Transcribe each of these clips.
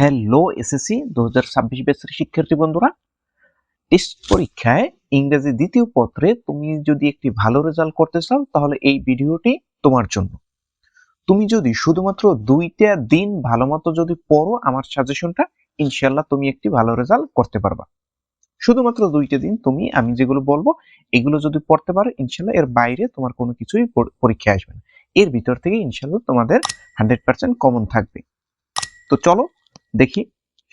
Hello SSC দু হাজার ছাব্বিশ ব্যাচের শিক্ষার্থী বন্ধুরা। টেস্ট পরীক্ষায় ইংরেজি দ্বিতীয় পত্রে তুমি যদি একটি ভালো রেজাল্ট করতে চাও, তাহলে এই ভিডিওটি তোমার জন্য। তুমি যদি শুধুমাত্র দুইটা দিন ভালো মতো যদি পড়ো, আমার সাজেশনটা ইনশাল্লাহ তুমি একটি ভালো রেজাল্ট করতে পারবা। শুধুমাত্র দুইটা দিন তুমি, আমি যেগুলো বলব, এগুলো যদি পড়তে পারো ইনশাল্লাহ এর বাইরে তোমার কোনো কিছুই পর- পরীক্ষায় আসবে না। এর ভিতর থেকে ইনশাল্লাহ তোমাদের হান্ড্রেড পার্সেন্ট কমন থাকবে। তো চলো দেখি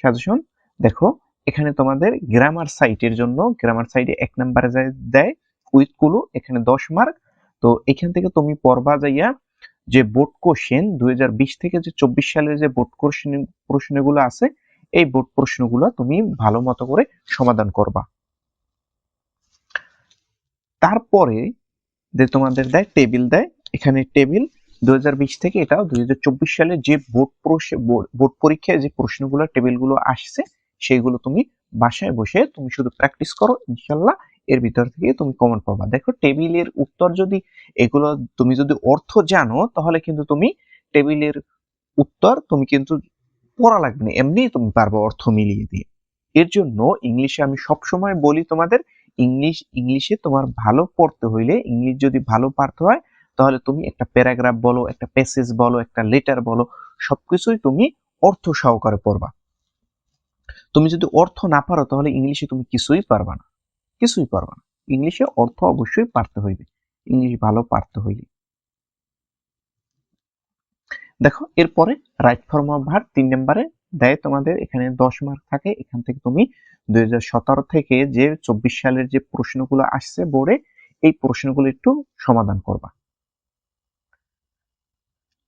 সাজেশন দেখো, এখানে তোমাদের গ্রামার সাইটের জন্য গ্রামার সাইটে এক নম্বরে দেয় উইথ কুলু, এখানে দশ মার্ক তো এখান থেকে তুমি পড়বা যাইয়া যে বোর্ড কোশ্চেন দুই থেকে যে চব্বিশ সালের যে বোর্ড কোশ্চেন প্রশ্নগুলো আছে, এই বোর্ড প্রশ্নগুলো তুমি ভালো মতো করে সমাধান করবা। তারপরে যে তোমাদের দেয় টেবিল দেয়, এখানে টেবিল দুই হাজার বিশ থেকে এটা দুই সালে যে বোর্ড বোর্ড পরীক্ষায় যে প্রশ্নগুলো, টেবিলগুলো আসছে, সেইগুলো তুমি বাসায় বসে তুমি শুধু প্র্যাকটিস করো, ইনশাল্লাহ এর ভিতর থেকে তুমি কমন পাবা। দেখো, টেবিলের উত্তর যদি এগুলো তুমি যদি অর্থ জানো, তাহলে কিন্তু তুমি টেবিলের উত্তর তুমি কিন্তু পড়া লাগবে না এমনি তুমি পারবে অর্থ মিলিয়ে দিয়ে। এর জন্য ইংলিশে আমি সব সময় বলি তোমাদের, ইংলিশ, ইংলিশে তোমার ভালো পড়তে হইলে, ইংলিশ যদি ভালো পারতে হয় তাহলে তুমি একটা প্যারাগ্রাফ বলো, একটা প্যাসেজ বলো, একটা লেটার বলো, সবকিছুই তুমি অর্থ সহকারে পড়বা। তুমি যদি অর্থ না পারো, তাহলে ইংলিশে তুমি কিছুই পারবা না। কিছুই পারবা না। ইংলিশে অর্থ অবশ্যই পারতে হইবে। ইংলিশ ভালো পারতে হইলে। দেখো, এরপরে রাইট ফর্ম অফ ভার তিন নম্বরে দেয় তোমাদের, এখানে দশ মার্ক থাকে। এখান থেকে তুমি দুই সতেরো থেকে যে চব্বিশ সালের যে প্রশ্নগুলো আসছে বোর্ডে, এই প্রশ্নগুলো একটু সমাধান করবা।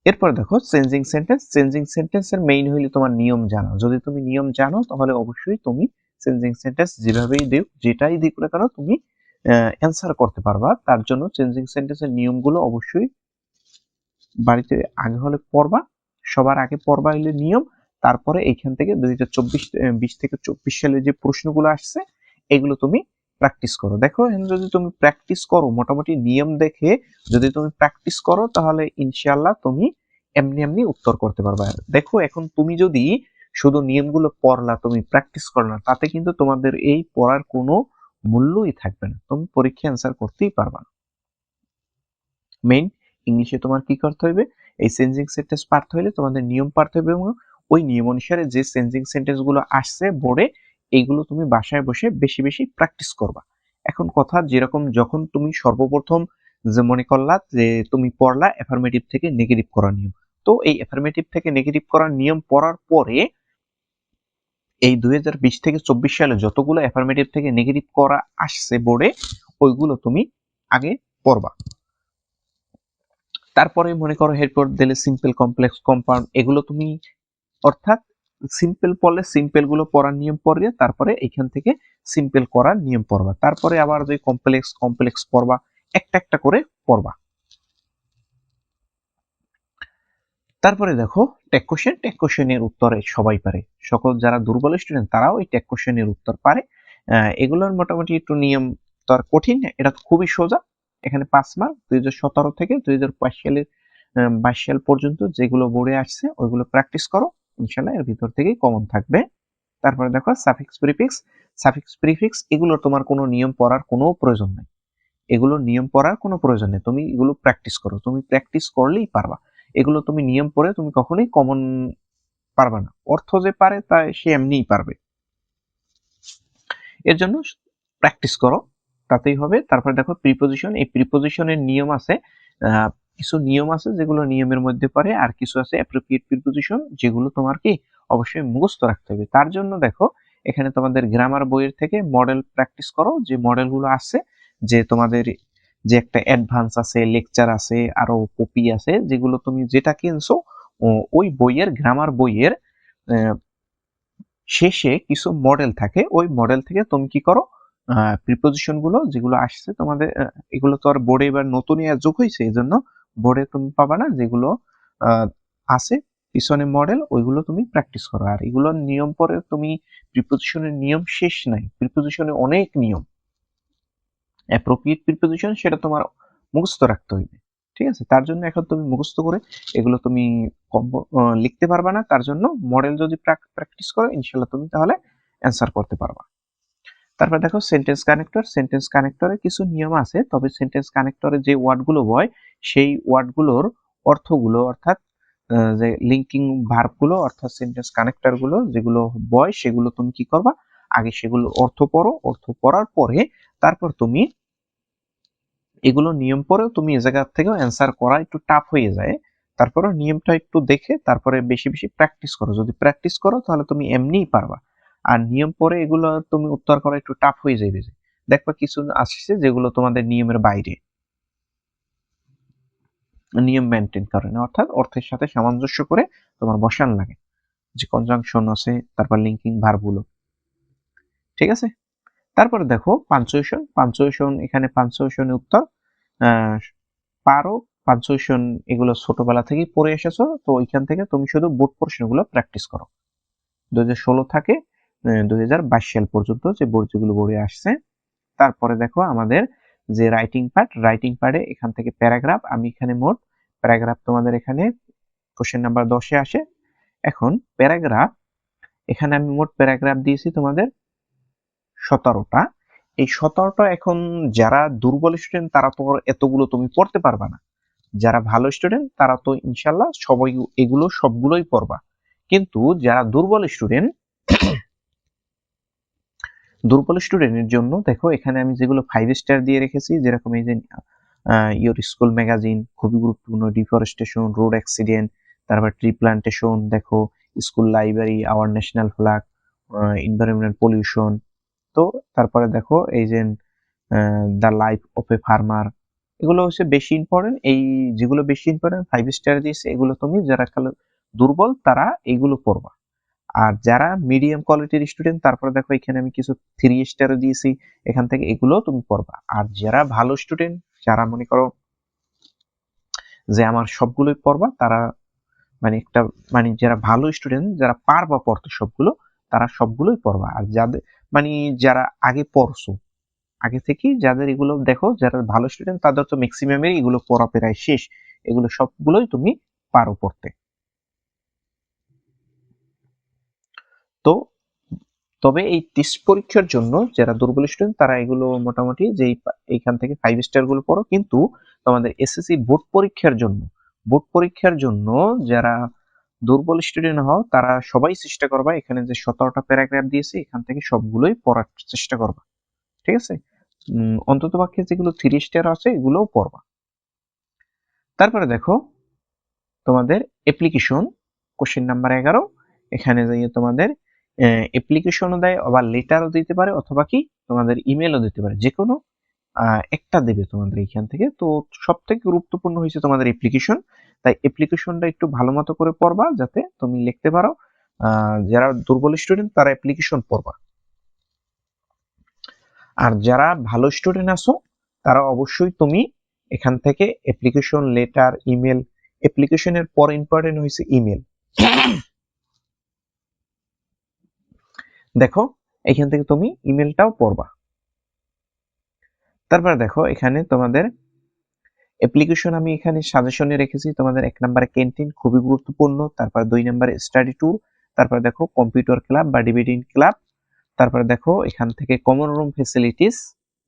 এরপর দেখো চেঞ্জিং সেন্টেন্স চেঞ্জিং সেন্টেন্সের মেইন হইলে তোমার নিয়ম জানো। যদি তুমি নিয়ম জানো, তাহলে অবশ্যই তুমি চেঞ্জিং সেন্টেন্স যেভাবেই দিও, যেটাই দিক না কেন, তুমি অ্যান্সার করতে পারবা। তার জন্য চেঞ্জিং সেন্টেন্সের নিয়মগুলো অবশ্যই বাড়িতে আগে হলে পড়বা, সবার আগে পড়বা হইলে নিয়ম। তারপরে এইখান থেকে দুই হাজার চব্বিশ বিশ থেকে চব্বিশ সালে যে প্রশ্নগুলো আসছে, এগুলো তুমি প্র্যাকটিস করো। দেখো যদি তুমি প্র্যাকটিস করো, মোটামুটি নিয়ম দেখে যদি তুমি প্র্যাকটিস করো, তাহলে ইনশাআল্লাহ তুমি এমনি এমনি উত্তর করতে পারবে। দেখো, এখন তুমি যদি শুধু নিয়মগুলো পড়লা, তুমি প্র্যাকটিস করো না তাতে কিন্তু তোমাদের এই পড়ার কোনো মূল্যই থাকবে না। তুমি পরীক্ষা অ্যান্সার করতেই পারবা। মেইন ইংলিশে তোমার কি করতে হবে এই চেঞ্জিং সেন্টেন্স পারতে হলে তোমাদের নিয়ম পারতে হবে এবং ওই নিয়ম অনুসারে যে চেঞ্জিং সেন্টেন্সগুলো আসছে বোর্ডে এইগুলো তুমি বাসায় বসে বেশি বেশি প্র্যাকটিস করবা। এখন কথা যেরকম যখন তুমি সর্বপ্রথম যে মনে করলা যে তুমি পড়লা অ্যাফার্মেটিভ থেকে নেগেটিভ করার নিয়ম। তো এই অ্যাফার্মেটিভ থেকে নেগেটিভ করার নিয়ম পড়ার পরে এই দুই হাজার বিশ থেকে চব্বিশ সালে যতগুলো অ্যাফার্মেটিভ থেকে নেগেটিভ করা আসছে বোর্ডে ওইগুলো তুমি আগে পড়বা। তারপরে মনে করো এরপর দিলে সিম্পল কমপ্লেক্স কম্পাউন্ড এগুলো তুমি অর্থাৎ সিম্পল পড়লে সিম্পলগুলো পড়ার নিয়ম পড়বে তারপরে এখান থেকে সিম্পল করার নিয়ম পড়বা। তারপরে আবার যে কমপ্লেক্স কমপ্লেক্স পড়বা, একটা একটা করে পড়বা। তারপরে দেখো টেক কোশ্চেন টেক কোশ্চেনের উত্তরে সবাই পারে। সকল যারা দুর্বল স্টুডেন্ট তারাও এই টেক কোশ্চেনের উত্তর পারে। এগুলোর মোটামুটি একটু নিয়ম তো আর কঠিন, এটা খুবই সোজা। এখানে পাঁচ মার্ক দুই হাজার সতেরো থেকে দুই হাজার সালের বাইশ সাল পর্যন্ত যেগুলো বোর্ডে আসছে, ওইগুলো প্র্যাকটিস করো। ইনশাল্লাহ এর ভিতর থেকেই কমন থাকবে। তারপরে দেখো সাফিক্স প্রিফিক্স সাফিক্স প্রিফিক্স এগুলো তোমার কোনো নিয়ম পড়ার কোনো প্রয়োজন নেই। এগুলো নিয়ম পড়ার কোনো প্রয়োজন নেই। তুমি এগুলো প্র্যাকটিস করো। তুমি প্র্যাকটিস করলেই পারবা। এগুলো তুমি নিয়ম পড়ে তুমি কখনোই কমন পারবে না। অর্থ যে পারে তা সে এমনিই পারবে। এর জন্য প্র্যাকটিস করো। তাতেই হবে। তারপরে দেখো প্রিপোজিশন এই প্রিপোজিশনের নিয়ম আছে কিছু নিয়ম আছে যেগুলো নিয়মের মধ্যে পড়ে, আর কিছু আছে অ্যাপ্রোপ্রিয়েট প্রিপোজিশন যেগুলো তোমার কি অবশ্যই মুখস্থ রাখতে হবে। তার জন্য দেখো, এখানে তোমাদের গ্রামার বইয়ের থেকে মডেল প্র্যাকটিস করো। যে মডেলগুলো আছে, যে তোমাদের যে একটা অ্যাডভান্স আছে লেকচার আছে, আরও কপি আছে, যেগুলো তুমি যেটা কিনছো ওই বইয়ের গ্রামার বইয়ের শেষে কিছু মডেল থাকে। ওই মডেল থেকে তুমি কি করো প্রিপোজিশনগুলো যেগুলো আসছে তোমাদের এগুলো তো আর বোর্ডে এবার নতুনই যোগ হয়েছে এই জন্য বোর্ডে তুমি পাবা না, যেগুলো আছে, পিছনে মডেল ওইগুলো তুমি প্র্যাকটিস করো। আর এগুলোর নিয়ম পরে তুমি প্রিপোজিশনের নিয়ম শেষ নাই। প্রিপোজিশনে অনেক নিয়ম। অ্যাপ্রোপ্রিয়েট প্রিপোজিশন সেটা তোমার মুখস্থ রাখতে হইবে। ঠিক আছে? তার জন্য এখন তুমি মুখস্থ করে এগুলো তুমি লিখতে পারবা না। তার জন্য মডেল যদি প্র্যাকটিস করো ইনশাল্লাহ তুমি তাহলে অ্যান্সার করতে পারবা। তারপর দেখো সেন্টেন্স কানেক্টর সেন্টেন্স কানেক্টরে কিছু নিয়ম আছে, তবে সেন্টেন্স কানেক্টরে যে ওয়ার্ডগুলো হয় সেই ওয়ার্ডগুলোর অর্থগুলো অর্থাৎ যে লিঙ্কিং ভার্বগুলো অর্থাৎ সেন্টেন্স কানেক্টরগুলো যেগুলো বয়, সেগুলো তুমি কি করবা? আগে সেগুলো অর্থ পড়ো, অর্থ পড়ার পরে তারপর তুমি এগুলো নিয়ম পরেও তুমি এ জায়গা থেকেও অ্যান্সার করা একটু টাফ হয়ে যায়। তারপরে নিয়মটা একটু দেখে, তারপরে বেশি বেশি প্র্যাকটিস করো। যদি প্র্যাকটিস করো, তাহলে তুমি এমনিই পারবা। আর নিয়ম পরে এগুলো তুমি উত্তর করা একটু টাফ হয়ে যাবে দেখবা কিছু আসছে যেগুলো তোমাদের নিয়মের বাইরে। নিয়ম মেনটেন করে না, অর্থাৎ অর্থের সাথে সামঞ্জস্য করে তোমার বসান লাগে। যে কনজাংশন আছে, তারপর লিঙ্কিং ভার্বগুলো ঠিক আছে? তারপরে দেখো পাঞ্চুয়েশন পাঞ্চুয়েশন এখানে পাঞ্চুয়েশনের উত্তর পারো পাঞ্চুয়েশন এগুলো ছোটবেলা থেকেই পড়ে এসেছ, তো ওইখান থেকে তুমি শুধু বোর্ড প্রশ্নগুলো প্র্যাকটিস করো। দু থেকে দু হাজার বাইশ সাল পর্যন্ত যে বোর্ড যেগুলো বোর্ডে আসছে, তারপরে দেখো আমাদের যে রাইটিং পার্ট রাইটিং পার্টে এখান থেকে প্যারাগ্রাফ আমি এখানে মোট প্যারাগ্রাফ তোমাদের এখানে কোশ্চেন নাম্বার দশে আসে। এখন প্যারাগ্রাফ এখানে আমি মোট প্যারাগ্রাফ দিয়েছি তোমাদের সতেরোটা। এই সতেরোটা এখন যারা দুর্বল স্টুডেন্ট তারা তো এতগুলো তুমি পড়তে পারবা না। যারা ভালো স্টুডেন্ট তারা তো ইনশাল্লাহ সবাই, এগুলো সবগুলোই পড়বা। কিন্তু যারা দুর্বল স্টুডেন্ট দুর্বল স্টুডেন্টের জন্য, দেখো এখানে আমি যেগুলো ফাইভ স্টার দিয়ে রেখেছি, যেরকম এই যে ইয়োর স্কুল ম্যাগাজিন খুবই গুরুত্বপূর্ণ ডিফরেস্টেশন রোড অ্যাক্সিডেন্ট তারপর ট্রি প্লান্টেশন দেখো school library our national flag environment pollution তো তারপরে দেখো এই যে the life of a farmer এগুলো হচ্ছে বেশি ইম্পর্টেন্ট এই যেগুলো বেশি ইম্পর্টেন্ট ফাইভ স্টার দিয়েছে, এগুলো তুমি যারা দুর্বল, তারা এইগুলো পড়বা। আর যারা মিডিয়াম কোয়ালিটির স্টুডেন্ট তারপরে দেখো এখানে আমি কিছু থ্রি স্টারও দিয়েছি, এখান থেকে এগুলো তুমি পড়বা। আর যারা ভালো স্টুডেন্ট যারা মনে করো যে আমার সবগুলোই পড়বা, তারা মানে একটা মানে যারা ভালো স্টুডেন্ট যারা পারবা পড়তে সবগুলো, তারা সবগুলোই পড়বা। আর যাদের মানে যারা আগে পড়ছো, আগে থেকেই যাদের এগুলো দেখো, যারা ভালো স্টুডেন্ট তাদের তো ম্যাক্সিমামের এগুলো পড়া প্রায় শেষ। এগুলো সবগুলোই তুমি পারো পড়তে। তো তবে এই টেস্ট পরীক্ষার জন্য যারা দুর্বল স্টুডেন্ট তারা এগুলো মোটামুটি যে এইখান থেকে ফাইভ স্টারগুলো পড়ো। কিন্তু তোমাদের এসএসসি বোর্ড পরীক্ষার জন্য বোর্ড পরীক্ষার জন্য যারা দুর্বল স্টুডেন্ট হও, তারা সবাই চেষ্টা করবা এখানে যে সতেরোটা প্যারাগ্রাফ দিয়েছে, এখান থেকে সবগুলোই পড়ার চেষ্টা করবা। ঠিক আছে? অন্তত পক্ষে যেগুলো থ্রি স্টার আছে, এগুলোও পড়বা। তারপরে দেখো, তোমাদের অ্যাপ্লিকেশন কোশ্চেন নাম্বার এগারো। এখানে যাইয়ে তোমাদের অ্যাপ্লিকেশনও দেয় আবার লেটারও দিতে পারে অথবা কি তোমাদের ইমেলও দিতে পারে। যে কোনো একটা দেবে তোমাদের এইখান থেকে। তো সব থেকে গুরুত্বপূর্ণ হয়েছে তোমাদের অ্যাপ্লিকেশন তাই অ্যাপ্লিকেশনটা একটু ভালো মতো করে পড়বা যাতে তুমি লিখতে পারো। যারা দুর্বল স্টুডেন্ট তারা অ্যাপ্লিকেশন পড়বা। আর যারা ভালো স্টুডেন্ট আছো, তারা অবশ্যই তুমি এখান থেকে অ্যাপ্লিকেশন লেটার ইমেল অ্যাপ্লিকেশনের পর ইম্পর্টেন্ট হয়েছে ইমেল দেখো, এখান থেকে তুমি ইমেলটাও পড়বা। তারপরে দেখো, এখানে তোমাদের অ্যাপ্লিকেশন আমি এখানে সাজেশনে রেখেছি। তোমাদের এক নম্বরে ক্যান্টিন খুবই গুরুত্বপূর্ণ। তারপর দুই নম্বরে স্টাডি ট্যুর তারপরে দেখো কম্পিউটার ক্লাব বা ডিবিডিং ক্লাব তারপরে দেখো, এখান থেকে কমন রুম ফেসিলিটিস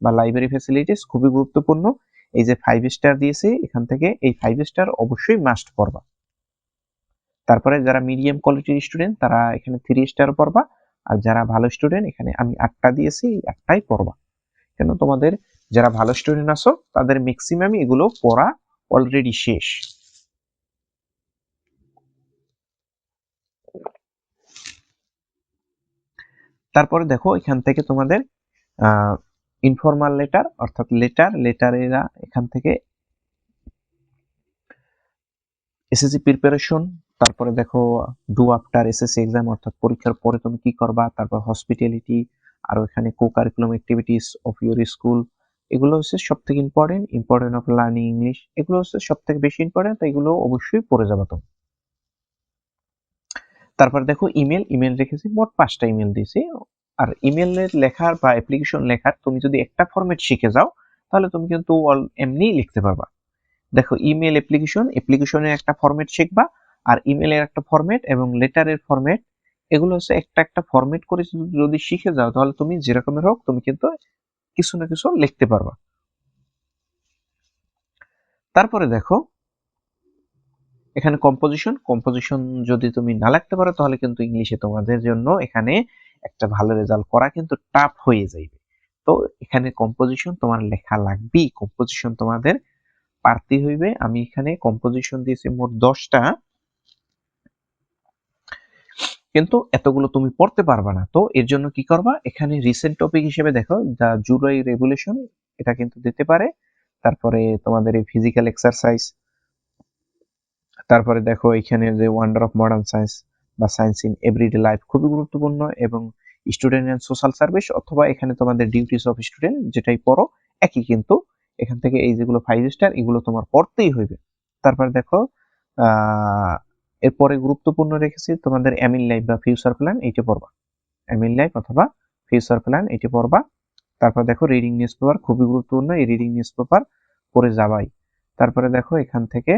বা লাইব্রেরি ফেসিলিটিস খুবই গুরুত্বপূর্ণ। এই যে ফাইভ স্টার দিয়েছি, এখান থেকে এই ফাইভ স্টার অবশ্যই মাস্ট পড়বা। তারপরে যারা মিডিয়াম কোয়ালিটির স্টুডেন্ট তারা এখানে থ্রি স্টার পড়বা। আর যারা ভালো স্টুডেন্ট এখানে আমি আটটা দিয়েছি আটটাই পড়বা। কেন? তোমাদের যারা ভালো স্টুডেন্ট আছো, তাদের ম্যাক্সিমাম এগুলো পড়া অলরেডি শেষ। তারপরে দেখো, এখান থেকে তোমাদের ইনফর্মাল লেটার অর্থাৎ লেটার লেটারেরা এখান থেকে এসএসসি প্রিপারেশন তারপরে দেখো ডু আফটার এসএসসি এক্সাম অর্থাৎ পরীক্ষার পরে তুমি কি করবা? তারপর হসপিটালিটি আর এখানে co curriculum activities of your school এগুলো হচ্ছে সব থেকে important important of learning English এগুলো হচ্ছে সব থেকে বেশি ইম্পর্টেন্ট তাই এগুলো অবশ্যই পড়ে যাবা তুমি। তারপর দেখো ইমেল ইমেল রেখেছি, মোট পাঁচটা ইমেল দিয়েছি, আর ইমেলের লেখার বা অ্যাপ্লিকেশন লেখার তুমি যদি একটা ফরম্যাট শিখে যাও, তাহলে তুমি কিন্তু অল এমনি লিখতে পারবা। দেখো ইমেল অ্যাপ্লিকেশন অ্যাপ্লিকেশনের একটা ফরম্যাট শিখবা আর ইমেলের একটা ফরম্যাট এবং লেটারের ফরম্যাট এগুলো হচ্ছে একটা একটা ফরম্যাট করে যদি- শিখে যাও, তাহলে তুমি যেরকমের হোক, তুমি কিন্তু কিছু না কিছু লিখতে পারবা। তারপরে দেখো, এখানে কম্পোজিশন কম্পোজিশন যদি তুমি না লাগতে পারো, তাহলে কিন্তু ইংলিশে তোমাদের জন্য এখানে একটা ভালো রেজাল্ট করা কিন্তু টাফ হয়ে যাইবে। তো এখানে কম্পোজিশন তোমার লেখা লাগবেই কম্পোজিশন তোমাদের পারতে হইবে। আমি এখানে কম্পোজিশন দিয়েছি মোট দশটা। কিন্তু এতগুলো তুমি পড়তে পারবা না। তো এর জন্য কি করবা? এখানে রিসেন্ট টপিক হিসেবে দেখো দ্য জুলাই রেভলিউশন এটা কিন্তু দিতে পারে। তারপরে তোমাদের এই ফিজিক্যাল এক্সারসাইজ তারপরে দেখো এখানে যে ওয়ান্ডার অফ মডার্ন সায়েন্স বা সায়েন্স ইন এভরিডে লাইফ খুবই গুরুত্বপূর্ণ এবং স্টুডেন্ট অ্যান্ড সোশ্যাল সার্ভিস অথবা এখানে তোমাদের ডিউটিস অফ স্টুডেন্ট যেটাই পড়ো, একই কিন্তু এখান থেকে এই যেগুলো ফাইভ স্টার এগুলো তোমার পড়তেই হইবে। তারপর দেখো এরপরে গুরুত্বপূর্ণ রেখেছি, তোমাদের এমিন লাইফ বা ফিউচার প্ল্যান এইটা পড়বা। এমিন লাইফ অথবা ফিউচার প্ল্যান এইটা পড়বা। তারপর দেখো রিডিং নিউজ পেপার খুবই গুরুত্বপূর্ণ, এই রিডিং নিউজ পেপার পড়ে যাবাই। তারপরে দেখো এখান থেকে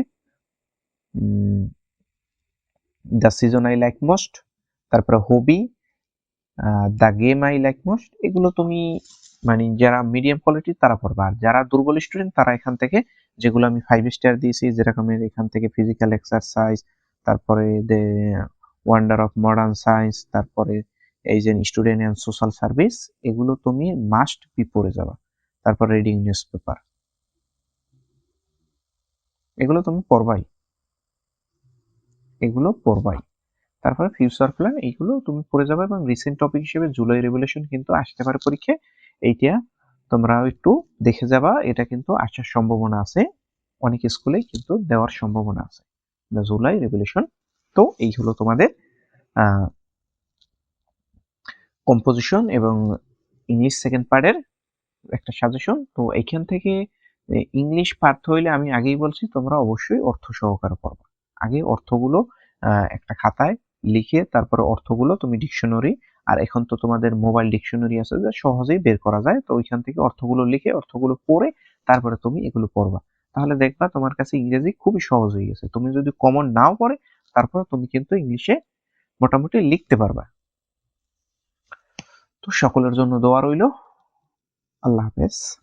the season I like most তারপরে hobby the game I like most এগুলো তুমি মানে যারা মিডিয়াম কোয়ালিটির তারা পড়বা। আর যারা দুর্বল স্টুডেন্ট তারা এখান থেকে যেগুলো আমি ফাইভ স্টার দিয়েছি, যেরকমের এখান থেকে ফিজিক্যাল এক্সারসাইজ তারপরে the wonder of modern science তারপরে এই যে স্টুডেন্ট অ্যান্ড সোশ্যাল সার্ভিস এগুলো তুমি মাস্ট বি পড়ে যাবা। তারপর রিডিং নিউজ পেপার এগুলো তুমি পড়বাই। এগুলো পড়বাই। তারপরে ফিউচার প্ল্যান এইগুলো তুমি পড়ে যাবে এবং রিসেন্ট টপিক হিসেবে জুলাই রেভলিউশন কিন্তু আসতে পারে পরীক্ষায় এইটা তোমরা একটু দেখে যাবা, এটা কিন্তু আসার সম্ভাবনা আছে। অনেক স্কুলে কিন্তু দেওয়ার সম্ভাবনা আছে। জুলাই রেভলিউশন তো এই হলো তোমাদের কম্পোজিশন এবং ইংলিশ সেকেন্ড পার্টের একটা সাজেশন তো এইখান থেকে ইংলিশ পার্ট হইলে আমি আগেই বলছি, তোমরা অবশ্যই অর্থ সহকারে পড়বা। আগে অর্থগুলো একটা খাতায় লিখে তারপরে অর্থগুলো তুমি ডিকশনারি আর এখন তো তোমাদের মোবাইল ডিকশনারি আছে, যে সহজেই বের করা যায়। তো ওইখান থেকে অর্থগুলো লিখে, অর্থগুলো পড়ে, তারপরে তুমি এগুলো পড়বা। তাহলে দেখবা তোমার কাছে ইংরেজি খুবই সহজ হয়ে গেছে। তুমি যদি কমন নাও পড়ে তারপর তুমি কিন্তু ইংলিশে মোটামুটি লিখতে পারবা। তো সকলের জন্য দোয়া রইল। আল্লাহ হাফেজ।